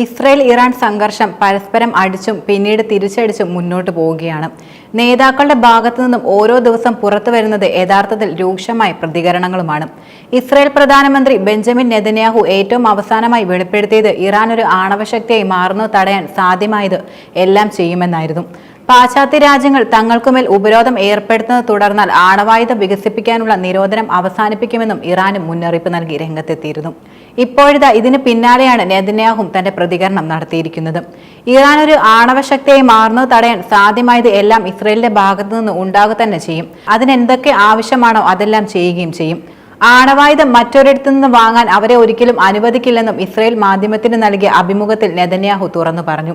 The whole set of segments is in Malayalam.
ഇസ്രയേൽ ഇറാൻ സംഘർഷം പരസ്പരം അടിച്ചും പിന്നീട് തിരിച്ചടിച്ചും മുന്നോട്ട് പോവുകയാണ്. നേതാക്കളുടെ ഭാഗത്തു നിന്നും ഓരോ ദിവസം പുറത്തു വരുന്നത് യഥാർത്ഥത്തിൽ രൂക്ഷമായ പ്രതികരണങ്ങളുമാണ്. ഇസ്രയേൽ പ്രധാനമന്ത്രി ബെഞ്ചമിൻ നെതന്യാഹു ഏറ്റവും അവസാനമായി വെളിപ്പെടുത്തിയത് ഇറാൻ ഒരു ആണവശക്തിയായി മാറുന്നു തടയാൻ സാധ്യമായത് എല്ലാം ചെയ്യുമെന്നായിരുന്നു. പാശ്ചാത്യ രാജ്യങ്ങൾ തങ്ങൾക്കുമേൽ ഉപരോധം ഏർപ്പെടുത്തുന്നത് തുടർന്നാൽ ആണവായുധം വികസിപ്പിക്കാനുള്ള നിരോധനം അവസാനിപ്പിക്കുമെന്നും ഇറാനും മുന്നറിയിപ്പ് നൽകി രംഗത്തെത്തിയിരുന്നു. ഇപ്പോഴിതാ ഇതിന് പിന്നാലെയാണ് നെതന്യാഹും തന്റെ പ്രതികരണം നടത്തിയിരിക്കുന്നത്. ഇറാൻ ഒരു ആണവശക്തിയായി മാറുന്നത് തടയാൻ സാധ്യമായത് എല്ലാം ഇസ്രയേലിന്റെ ഭാഗത്തു നിന്ന് ഉണ്ടാകുക തന്നെ ചെയ്യും. അതിനെന്തൊക്കെ ആവശ്യമാണോ അതെല്ലാം ചെയ്യുകയും ചെയ്യും. ആണവായുധം മറ്റൊരിടത്തു നിന്ന് വാങ്ങാൻ അവരെ ഒരിക്കലും അനുവദിക്കില്ലെന്നും ഇസ്രയേൽ മാധ്യമത്തിന് നൽകിയ അഭിമുഖത്തിൽ നെതന്യാഹു തുറന്നു പറഞ്ഞു.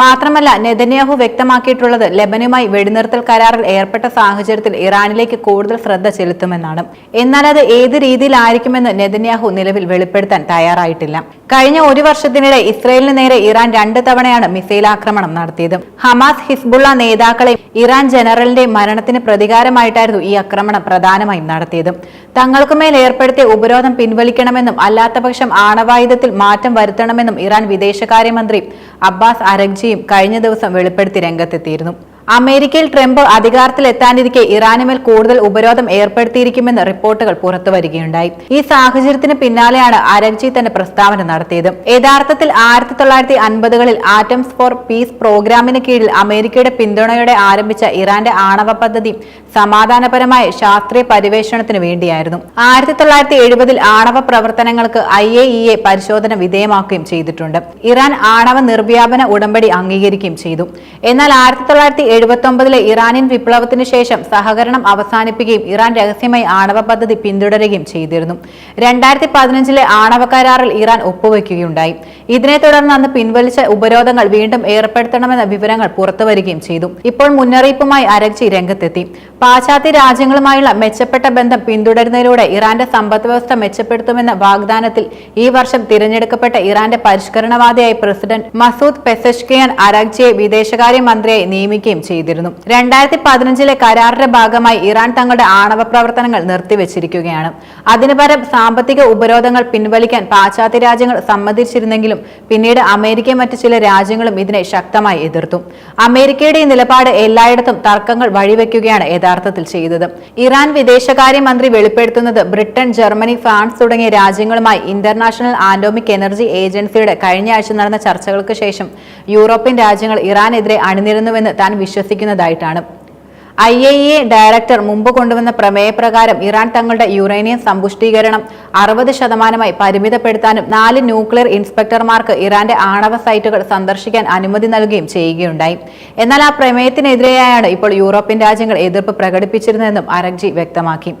മാത്രമല്ല നെതന്യാഹു വ്യക്തമാക്കിയിട്ടുള്ളത് ലെബനുമായി വെടിനിർത്തൽ കരാറിൽ ഏർപ്പെട്ട സാഹചര്യത്തിൽ ഇറാനിലേക്ക് കൂടുതൽ ശ്രദ്ധ ചെലുത്തുമെന്നാണ്. എന്നാൽ അത് ഏത് രീതിയിലായിരിക്കുമെന്ന് നെതന്യാഹു നിലവിൽ വെളിപ്പെടുത്താൻ തയ്യാറായിട്ടില്ല. കഴിഞ്ഞ ഒരു വർഷത്തിനിടെ ഇസ്രയേലിന് നേരെ ഇറാൻ രണ്ട് തവണയാണ് മിസൈൽ ആക്രമണം നടത്തിയത്. ഹമാസ് ഹിസ്ബുള്ള നേതാക്കളെ ഇറാൻ ജനറലിന്റെ മരണത്തിന് പ്രതികാരമായിട്ടായിരുന്നു ഈ ആക്രമണം പ്രധാനമായും നടത്തിയത്. തങ്ങൾക്കുമേൽ ഏർപ്പെടുത്തിയ ഉപരോധം പിൻവലിക്കണമെന്നും അല്ലാത്തപക്ഷം ആണവായുധത്തിൽ മാറ്റം വരുത്തണമെന്നും ഇറാൻ വിദേശകാര്യമന്ത്രി അബ്ബാസ് അരഗ്ജിയും കഴിഞ്ഞ ദിവസം വെളിപ്പെടുത്തി രംഗത്തെത്തിയിരുന്നു. അമേരിക്കയിൽ ട്രംപ് അധികാരത്തിലെത്താനിരിക്കെ ഇറാനുമേൽ കൂടുതൽ ഉപരോധം ഏർപ്പെടുത്തിയിരിക്കുമെന്ന് റിപ്പോർട്ടുകൾ പുറത്തു വരികയുണ്ടായി. ഈ സാഹചര്യത്തിന് പിന്നാലെയാണ് അരൺജി തന്റെ പ്രസ്താവന നടത്തിയത്. യഥാർത്ഥത്തിൽ ആയിരത്തി തൊള്ളായിരത്തി അൻപതുകളിൽ ആറ്റംസ് ഫോർ പീസ് പ്രോഗ്രാമിന് കീഴിൽ അമേരിക്കയുടെ പിന്തുണയോടെ ആരംഭിച്ച ഇറാന്റെ ആണവ പദ്ധതി സമാധാനപരമായ ശാസ്ത്രീയ പരിവേഷണത്തിന് വേണ്ടിയായിരുന്നു. ആയിരത്തി തൊള്ളായിരത്തി എഴുപതിൽ ആണവ പ്രവർത്തനങ്ങൾക്ക് ഐ എ ഇ എ പരിശോധന വിധേയമാക്കുകയും ചെയ്തിട്ടുണ്ട്. ഇറാൻ ആണവ നിർവ്യാപന ഉടമ്പടി അംഗീകരിക്കുകയും ചെയ്തു. എന്നാൽ ആയിരത്തി തൊള്ളായിരത്തി എഴുപത്തി ഒമ്പതിലെ ഇറാനിയൻ വിപ്ലവത്തിന് ശേഷം സഹകരണം അവസാനിപ്പിക്കുകയും ഇറാൻ രഹസ്യമായി ആണവ പദ്ധതി പിന്തുടരുകയും ചെയ്തിരുന്നു. രണ്ടായിരത്തി പതിനഞ്ചിലെ ആണവ കരാറിൽ ഇറാൻ ഒപ്പുവെക്കുകയുണ്ടായി. ഇതിനെ തുടർന്ന് അന്ന് പിൻവലിച്ച ഉപരോധങ്ങൾ വീണ്ടും ഏർപ്പെടുത്തണമെന്ന വിവരങ്ങൾ പുറത്തുവരികയും ചെയ്തു. ഇപ്പോൾ മുന്നറിയിപ്പുമായി അരഗ്ചി രംഗത്തെത്തി. പാശ്ചാത്യ രാജ്യങ്ങളുമായുള്ള മെച്ചപ്പെട്ട ബന്ധം പിന്തുടരുന്നതിലൂടെ ഇറാന്റെ സമ്പദ് വ്യവസ്ഥ മെച്ചപ്പെടുത്തുമെന്ന വാഗ്ദാനത്തിൽ ഈ വർഷം തിരഞ്ഞെടുക്കപ്പെട്ട ഇറാന്റെ പരിഷ്കരണവാദിയായി പ്രസിഡന്റ് മസൂദ് പെസഷ്കിയാൻ അരഗ്ജിയെ വിദേശകാര്യ മന്ത്രിയായി നിയമിക്കുകയും ചെയ്തിരുന്നു. രണ്ടായിരത്തി പതിനഞ്ചിലെ കരാറിന്റെ ഭാഗമായി ഇറാൻ തങ്ങളുടെ ആണവ പ്രവർത്തനങ്ങൾ നിർത്തിവച്ചിരിക്കുകയാണ്. അതിനു സാമ്പത്തിക ഉപരോധങ്ങൾ പിൻവലിക്കാൻ പാശ്ചാത്യ രാജ്യങ്ങൾ സമ്മതിച്ചിരുന്നെങ്കിലും പിന്നീട് അമേരിക്കയും മറ്റു ചില രാജ്യങ്ങളും ഇതിനെ ശക്തമായി എതിർത്തു. അമേരിക്കയുടെ ഈ നിലപാട് എല്ലായിടത്തും തർക്കങ്ങൾ വഴിവെക്കുകയാണ് യഥാർത്ഥത്തിൽ ചെയ്തത്. ഇറാൻ വിദേശകാര്യമന്ത്രി വെളിപ്പെടുത്തുന്നത് ബ്രിട്ടൻ ജർമ്മനി ഫ്രാൻസ് തുടങ്ങിയ രാജ്യങ്ങളുമായി ഇന്റർനാഷണൽ ആറ്റോമിക് എനർജി ഏജൻസിയുടെ കഴിഞ്ഞ ആഴ്ച നടന്ന ചർച്ചകൾക്ക് ശേഷം യൂറോപ്യൻ രാജ്യങ്ങൾ ഇറാനെതിരെ അണിനിരുന്നുവെന്ന് താൻ വിശ്വസിക്കുന്നതായിട്ടാണ്. ഐ എ എ ഡയറക്ടർ മുമ്പ് കൊണ്ടുവന്ന പ്രമേയപ്രകാരം ഇറാൻ തങ്ങളുടെ യുറേനിയം സമ്പുഷ്ടീകരണം അറുപത് ശതമാനമായി പരിമിതപ്പെടുത്താനും നാല് ന്യൂക്ലിയർ ഇൻസ്പെക്ടർമാർക്ക് ഇറാന്റെ ആണവ സൈറ്റുകൾ സന്ദർശിക്കാൻ അനുമതി നൽകുകയും ചെയ്യുകയുണ്ടായി. എന്നാൽ ആ പ്രമേയത്തിനെതിരെയാണ് ഇപ്പോൾ യൂറോപ്യൻ രാജ്യങ്ങൾ എതിർപ്പ് പ്രകടിപ്പിച്ചിരുന്നതെന്നും അരഗ്ജി വ്യക്തമാക്കി.